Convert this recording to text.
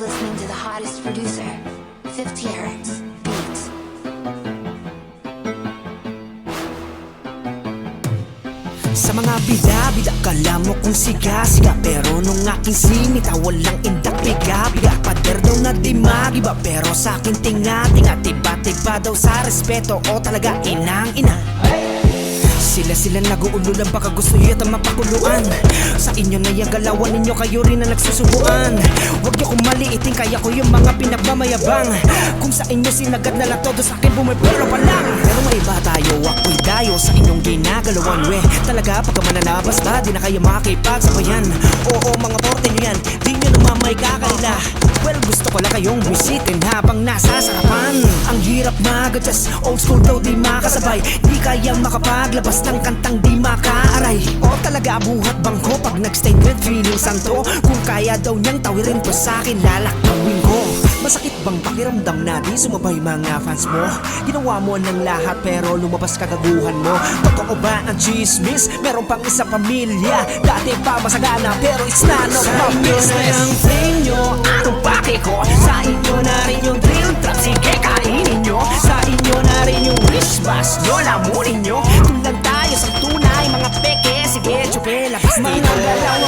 hottest producer, 50 Hertz. Sa mga bida-bida Kala mo kung siga-siga. Pero nung aking sinita Walang indak biga-biga Pader daw na di magiba Pero sa akin tinga-tinga Tiba-tiba daw sa respeto. O talaga inang-ina sila sila nag-uululan baka gusto yata mapakuluan. Sa inyo na yung galawan ninyo kayo rin na nagsusubuan. Huwag niyo kong maliitin kaya ko yung mga pinagmamayabang. Kung sa inyo sinagad na lang todo sa akin bumipero pa lang Pero may iba tayo ako'y dayo sa inyong ginagalawan. We talaga pagka mananabas ba di na kayo makakipagsabayan Oo mga porte nyo yan di nyo namamay kakalila. Well gusto ko lang kayong bisitin habang nasa sarapan hirap mag-adjust. Old school daw di makasabay. Di kayang makapaglabas ng kantang di makaaray. O talaga buhat bangko pag nag-stay with feeling santo? Kung kaya daw niyang tawirin to sa akin lalakawin ko. Masakit bang pakiramdam na di sumabay mga fans mo? Ginawa mo ng lahat pero lumabas kagaguhan mo. Totoo ba ang chismis? Meron pang isa pamilya. Dati pa masagana pero it's none of my business. Sa flame nyo, anong pake ko? Bus nyo Lamunin nyo. Tulang tayo sa tunay mga peke Sige chupe labas dito. Mga dalawang